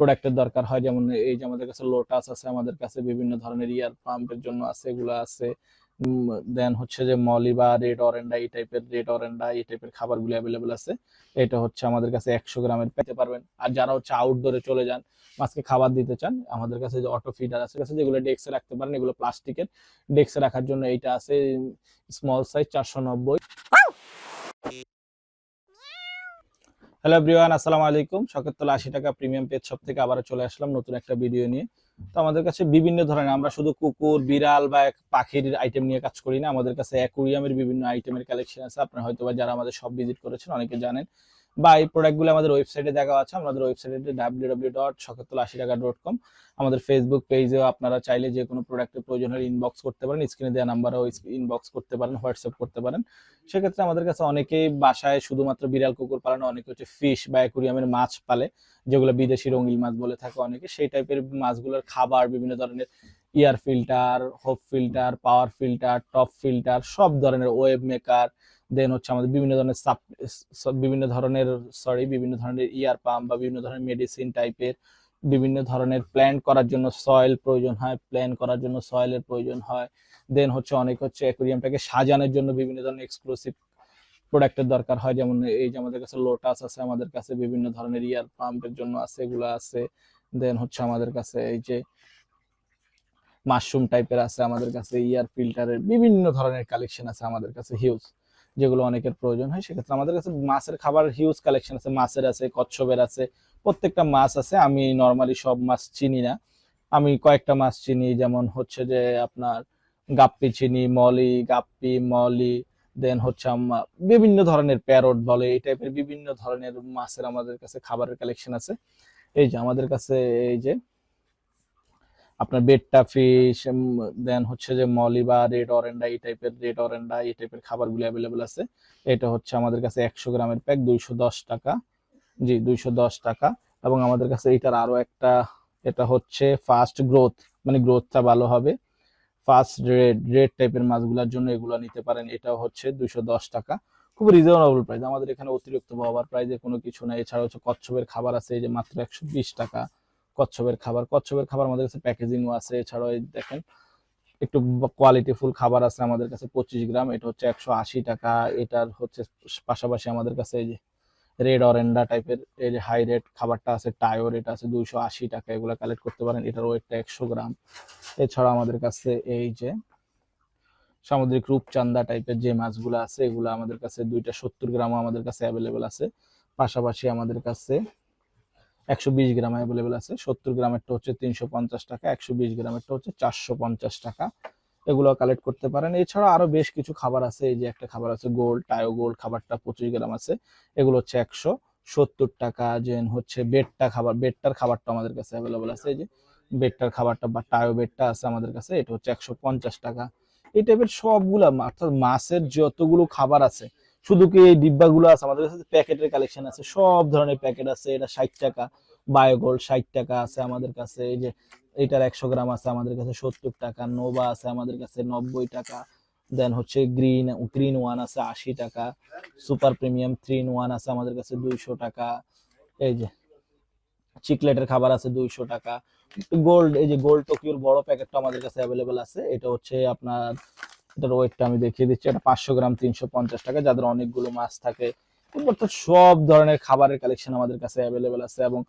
প্রোডাক্টের দরকার হয়। যেমন এই যে আমাদের কাছে লোটাস আছে, আমাদের কাছে বিভিন্ন ধরনের ইয়ার পাম্পের জন্য আছে, এগুলো আছে। দেন হচ্ছে যে মলি বা রেড অরেন্ডা এই টাইপের রেড অরেন্ডা এই টাইপের খাবারগুলো অ্যাভেলেবেল আছে। এটা হচ্ছে আমাদের কাছে একশো গ্রামের পেতে পারবেন। আর যারা হচ্ছে আউটডোরে চলে যান মাছকে খাবার দিতে চান, আমাদের কাছে যে অটো ফিডার আছে, কাছে যেগুলো ডেস্কে রাখতে পারেন, এগুলো প্লাস্টিকের ডেস্কে রাখার জন্য এইটা আছে স্মল সাইজ চারশো নব্বই। হ্যালো ব্রিওয়ান আসসালামু আলাইকুম। শকেরতলা আশি টাকা প্রিমিয়াম পেজ সব থেকে আবার চলে আসলাম নতুন একটা ভিডিও নিয়ে। তো আমাদের কাছে বিভিন্ন ধরনের, আমরা শুধু কুকুর, বিড়াল বা পাখির আইটেম নিয়ে কাজ করি না। আমাদের কাছে অ্যাকুরিয়ামের বিভিন্ন আইটেমের কালেকশন আছে। আপনারা হয়তো বা যারা আমাদের সব ভিজিট করেছেন, অনেকে জানেন। বা এই প্রোডাক্টগুলো আমাদের ওয়েবসাইটে দেখা আছে, আমাদের ওয়েবসাইটে ডাব্লিউ ডাব্লিউ ডট শকেরতলা আশি টাকা ডট কম আমাদের ফেসবুক পেজেও আপনারা চাইলে যে কোনো প্রোডাক্টের প্রয়োজন হলে ইনবক্স করতে পারেন স্ক্রিনে দেওয়া নাম্বারেও ইনবক্স করতে পারেন হোয়াটসঅ্যাপ করতে পারেন। সেক্ষেত্রে আমাদের কাছে অনেকেই বাসায় শুধুমাত্র বিড়াল কুকুর পালন, অনেকে হচ্ছে ফিশ বা অ্যাকুরিয়ামের মাছ পালে, যেগুলো বিদেশি রঙিল মাছ বলে থাকে অনেকে, সেই টাইপের মাছগুলোর খাবার, বিভিন্ন ধরনের air filter hope filter power filter top filter সব ধরনের ওয়েব মেকার দেন হচ্ছে আমাদের বিভিন্ন ধরনের সাপ বিভিন্ন ধরনের সরি বিভিন্ন ধরনের ইয়ার পাম্প বা বিভিন্ন ধরনের মেডিসিন টাইপের বিভিন্ন ধরনের প্ল্যান করার জন্য সয়েল প্রয়োজন হয় প্ল্যান করার জন্য সয়েলের প্রয়োজন হয়। দেন হচ্ছে অনেক হচ্ছে অ্যাকুরিয়ামটাকে সাজানোর জন্য বিভিন্ন ধরনের এক্সক্লুসিভ প্রোডাক্টের দরকার হয়। যেমন এই যে আমাদের কাছে লোটাস আছে, আমাদের কাছে বিভিন্ন ধরনের ইয়ার পাম্পের জন্য আছে, এগুলো আছে। দেন হচ্ছে আমাদের কাছে এই যে মাশরুম টাইপের আছে, আমাদের কাছে ইয়ার ফিল্টারের বিভিন্ন ধরনের কালেকশন আছে, আমাদের কাছে হিউজ যেগুলো অনেকের প্রয়োজন হয়, সেক্ষেত্রে আমাদের কাছে মাছের খাবার হিউজ কালেকশন আছে। মাছের আছে, কচ্ছপের আছে, প্রত্যেকটা মাছ আছে। আমি নর্মালি সব মাছ চিনি না। আমি কয়েকটা মাছ চিনি, যেমন হচ্ছে যে আপনার গাপ্পি চিনি, মলি, গাপ্পি, মলি দেন হচ্ছে আম- বিভিন্ন ধরনের প্যারট বলে, এই টাইপের বিভিন্ন ধরনের মাছের আমাদের কাছে খাবারের কালেকশন আছে। এই যে আমাদের কাছে এই যে আপনার বেটটা ফিশ দেন হচ্ছে যে মলি বা রেড অরেন্ডা এই টাইপের রেড অরেন্ডা এই টাইপের খাবারগুলো অ্যাভেলেবেল আছে। এটা হচ্ছে আমাদের কাছে একশো গ্রামের প্যাক দুইশো দশ টাকা। জি, দুইশো দশ টাকা। এবং আমাদের কাছে এটার আরও একটা, এটা হচ্ছে ফাস্ট গ্রোথ মানে গ্রোথটা ভালো হবে। ফাস্ট রেড রেড টাইপের মাছগুলোর জন্য এগুলো নিতে পারেন। এটা হচ্ছে দুইশো দশ টাকা। খুব রিজনেবল প্রাইস আমাদের এখানে অতিরিক্ত বাবার প্রাইসে কোনো কিছু নাই। এছাড়া হচ্ছে কচ্ছপের খাবার আছে, এই যে মাত্র একশো বিশ টাকা। কচ্ছপের খাবার। কচ্ছপের খাবার আমাদের কাছে প্যাকেজিংও আছে, এছাড়াও এই দেখেন, একটু কোয়ালিটি ফুল খাবার আছে আমাদের কাছে, পঁচিশ গ্রাম, এটা হচ্ছে একশো আশি টাকা, এটার হচ্ছে পাশাপাশি আমাদের কাছে এই যে রেড অরেন্ডা টাইপের এই যে হাই রেট খাবারটা আছে টায়োর এটা আছে দুইশো আশি টাকা, এগুলো কালেক্ট করতে পারেন এটার ওয়েটটা একশো গ্রাম। এছাড়া আমাদের কাছে এই যে সামুদ্রিক রূপচান্দা টাইপের যে মাছগুলো আছে, এগুলো আমাদের কাছে দুইটা সত্তর গ্রামও আমাদের কাছে অ্যাভেলেবেল আছে। পাশাপাশি আমাদের কাছে একশো বিশ গ্রাম অ্যাভেলেবেল আছে। সত্তর গ্রামেরটা হচ্ছে তিনশো পঞ্চাশ টাকা, একশো বিশ গ্রামেরটা হচ্ছে চারশো পঞ্চাশ টাকা। এগুলো কালেক্ট করতে পারেন। এছাড়া আরও বেশ কিছু খাবার আছে। এই যে একটা খাবার আছে গোল্ড টায়ো গোল্ড খাবারটা পঁচিশ গ্রাম আছে। এগুলো হচ্ছে একশো সত্তর টাকা। যেন হচ্ছে বেডটা খাবার বেডটার খাবারটা আমাদের কাছে অ্যাভেলেবেল আছে। এই যে বেডটার খাবারটা বা টায়ো বেডটা আছে আমাদের কাছে, এটা হচ্ছে একশো পঞ্চাশ টাকা। এই টাইপের সবগুলা, অর্থাৎ মাছের যতগুলো খাবার আছে শুধু কি এই ডিব্বাগুলো আছে? আমাদের কাছে প্যাকেটের কালেকশন আছে। সব ধরনের প্যাকেট আছে। এটা ষাট টাকা। বায়োগোল্ড ষাট টাকা আছে আমাদের কাছে। এই যে এটার একশো গ্রাম আছে আমাদের কাছে সত্তর টাকা। নোভা আছে আমাদের কাছে নব্বই টাকা। দেন হচ্ছে গ্রিন গ্রিন ওয়ান আছে আশি টাকা। Super premium three in one আছে আমাদের কাছে দুইশো টাকা। এই যে চিকলেটের খাবার আছে দুইশো টাকা। গোল্ড, এই যে গোল্ড টোকিওর বড় প্যাকেটটা আমাদের কাছে অ্যাভেলেবেল আছে। এটা হচ্ছে আপনার এটার ওয়েটটা আমি দেখিয়ে দিচ্ছি। এটা পাঁচশো গ্রাম, তিনশো পঞ্চাশ টাকা। যাদের অনেকগুলো মাছ থাকে অর্থাৎ সব ধরনের খাবারের কালেকশন আমাদের কাছে অ্যাভেলেবেল আছে এবং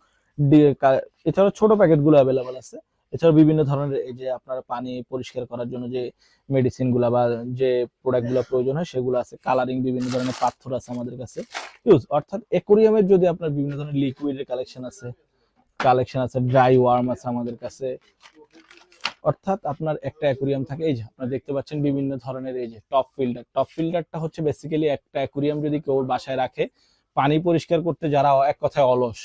এছাড়াও ছোট প্যাকেটগুলো অ্যাভেলেবেল আছে। এছাড়াও বিভিন্ন ধরনের এই যে আপনার পানি পরিষ্কার করার জন্য যে মেডিসিনগুলা বা যে প্রোডাক্টগুলো প্রয়োজন হয়, সেগুলো আছে। কালারিং বিভিন্ন ধরনের পাথর আছে আমাদের কাছে। ইউজ অর্থাৎ একুরিয়ামের যদি আপনার বিভিন্ন ধরনের লিকুইডের কালেকশন আছে কালেকশন আছে ড্রাই ওয়ার্ম আছে আমাদের কাছে। অর্থাৎ আপনার একটা অ্যাকুরিয়াম থাকে, এই যে আপনারা দেখতে পাচ্ছেন বিভিন্ন ধরনের এই যে টপ ফিল্টার টপ ফিল্টারটা হচ্ছে বেসিক্যালি একটা অ্যাকুরিয়াম যদি কেউ বাসায় রাখে, পানি পরিষ্কার করতে যারা এক কথায় অলস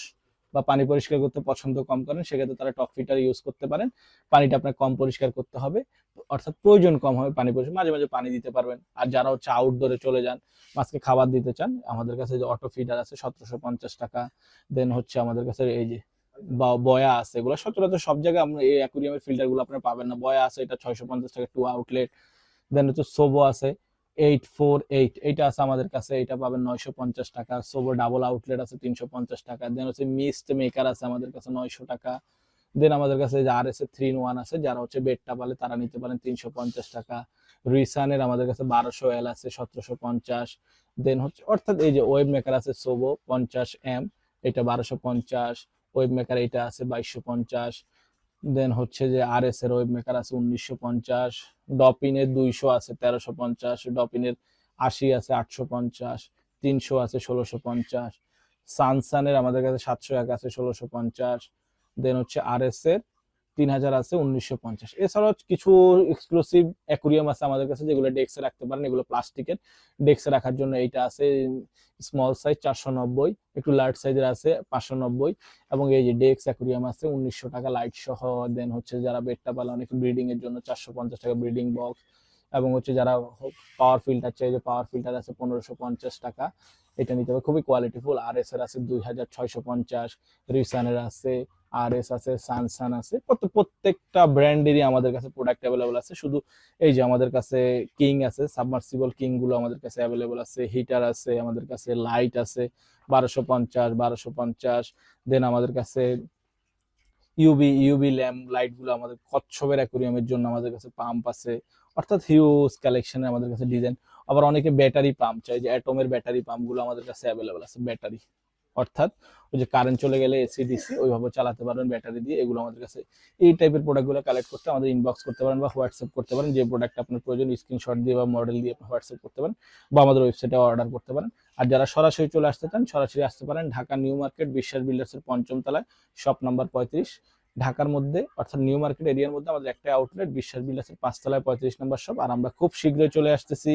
বা পানি পরিষ্কার করতে পছন্দ কম করেন, সেক্ষেত্রে তারা টপ ফিল্টার ইউজ করতে পারেন। পানিটা আপনার কম পরিষ্কার করতে হবে, অর্থাৎ প্রয়োজন কম হবে পানি পরিষ্কার, মাঝে মাঝে পানি দিতে পারবেন। আর যারা হচ্ছে আউটডোরে চলে যান মাছকে খাবার দিতে চান, আমাদের কাছে যে অটো ফিডার আছে, সতেরোশো পঞ্চাশ টাকা দেন হচ্ছে আমাদের কাছে এই যে বা বয়া আছে, এগুলো সচরাচর সব জায়গায় আমরা এই অ্যাকুরিয়ামের ফিল্টারগুলো আপনার পাবেন না। বয়া আছে, এটা ছয়শো পঞ্চাশ টাকা টু আউটলেট দেন হচ্ছে সোবো আছে এইট ফোর এইট এইটা আছে আমাদের কাছে, এটা পাবেন নয়শো পঞ্চাশ টাকা। সোবো ডাবল আউটলেট আছে তিনশো পঞ্চাশ টাকা দেন হচ্ছে মিস্ট মেকার আছে আমাদের কাছে নয়শো টাকা। দেন আমাদের কাছে আর এস থ্রি ওয়ান আছে, যারা হচ্ছে বেডটা পালে তারা নিতে পারেন তিনশো পঞ্চাশ টাকা। রিসানের আমাদের কাছে বারোশো এল আছে, সতেরোশো পঞ্চাশ। দেন হচ্ছে, অর্থাৎ এই যে ওয়েব মেকার আছে সোবো পঞ্চাশ এম এটা বারোশো পঞ্চাশ। ওয়েব মেকার এটা আছে বাইশশো পঞ্চাশ দেন হচ্ছে যে আর এস এর ওয়েব মেকার আছে উনিশশো পঞ্চাশ ডপিনের দুইশো আছে তেরোশো পঞ্চাশ ডপিনের আশি আছে আটশো পঞ্চাশ, তিনশো আছে ষোলোশো পঞ্চাশ সানসানের আমাদের কাছে সাতশো এক আছে ষোলোশো পঞ্চাশ দেন হচ্ছে আর এস এর তিন হাজার আছে, উনিশশো পঞ্চাশ। এছাড়াও কিছু এক্সক্লুসিভ অ্যাকুরিয়াম আছে আমাদের কাছে, যেগুলো ডেস্কে রাখতে পারেন। এগুলো প্লাস্টিকের। ডেস্কে রাখার জন্য এইটা আছে স্মল সাইজ চারশো নব্বই, একটু লার্জ সাইজের আছে, পাঁচশো নব্বই। এবং এই যে ডেক্স অ্যাকুরিয়াম আছে, উনিশশো টাকা লাইট সহ। দেন হচ্ছে যারা বেডটা পালে, অনেক ব্রিডিং এর জন্য চারশো পঞ্চাশ টাকা ব্রিডিং বক্স এবং হচ্ছে যারা পাওয়ার ফিল্টার চাই যে পাওয়ার ফিল্টার আছে পনেরোশো পঞ্চাশ টাকা, এটা নিতে হবে। খুবই কোয়ালিটিফুল আর এস এর আছে দুই হাজার ছয়শো পঞ্চাশ। রিসানের আছে আর এস আছে সানসান আছে প্রত্যেক- প্রত্যেকটা ব্র্যান্ডেরই আমাদের কাছে প্রোডাক্ট অ্যাভেলেবল আছে। শুধু এই যে আমাদের কাছে কিং আছে সাবমার্সিবল কিংগুলো আমাদের কাছে অ্যাভেলেবল আছে হিটার আছে আমাদের কাছে লাইট আছে, বারোশো পঞ্চাশ বারোশো পঞ্চাশ। দেন আমাদের কাছে ইউবি ইউবি ল্যাম্প লাইটগুলো আমাদের কচ্ছপের অ্যাকুরিয়ামের জন্য আমাদের কাছে পাম্প আছে। অর্থাৎ হিউজ কালেকশনে আমাদের কাছে ডিজাইন আবার অনেকে ব্যাটারি পাম্প চাই যে অ্যাটমের ব্যাটারি পাম্পগুলো আমাদের কাছে অ্যাভেলেবল আছে ব্যাটারি অর্থাৎ ওই যে কারেন্ট চলে গেলে এসি ডিসি ওইভাবে চালাতে পারবেন ব্যাটারি দিয়ে এগুলো আমাদের কাছে এই টাইপের প্রোডাক্টগুলো কালেক্ট করতে আমাদের ইনবক্স করতে পারেন বা হোয়াটসঅ্যাপ করতে পারেন, যে প্রোডাক্ট আপনার প্রয়োজন স্ক্রিনশট দিয়ে বা মডেল দিয়ে আপনি হোয়াটসঅ্যাপ করতে পারেন বা আমাদের ওয়েবসাইটে অর্ডার করতে পারেন। আর যারা সরাসরি চলে আসতে চান, সরাসরি আসতে পারেন ঢাকা নিউ মার্কেট, বিশ্বাস বিল্ডার্সের পঞ্চম তলায় শপ নাম্বার পঁয়ত্রিশ। ঢাকার মধ্যে, অর্থাৎ নিউ মার্কেট এরিয়ার মধ্যে আমাদের একটা আউটলেট বিশ্বাস বিল্ডার্সের পাঁচতলায় পঁয়ত্রিশ নম্বর শপ আর আমরা খুব শীঘ্রই চলে আসতেছি।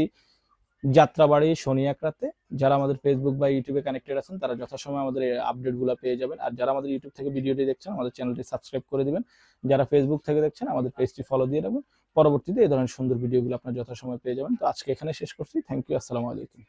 যাত্রাবাড়ি শনি একরাতে যারা আমাদের ফেসবুক বা ইউটিউবে কানেক্টেড আছেন, তারা যথাসময় আমাদের আপডেট আপডেটগুলো পেয়ে যাবেন। আর যারা আমাদের ইউটিউব থেকে ভিডিওটি দেখছেন, আমাদের চ্যানেলটি সাবস্ক্রাইব করে দিবেন। যারা ফেসবুক থেকে দেখছেন, আমাদের পেজটি ফলো দিয়ে রাখবেন। পরবর্তীতে এই ধরনের সুন্দর ভিডিওগুলো আপনার যথাসময় পেয়ে যাবেন। তো আজকে এখানে শেষ করছি। থ্যাংক ইউ আসসালামু আলাইকুম।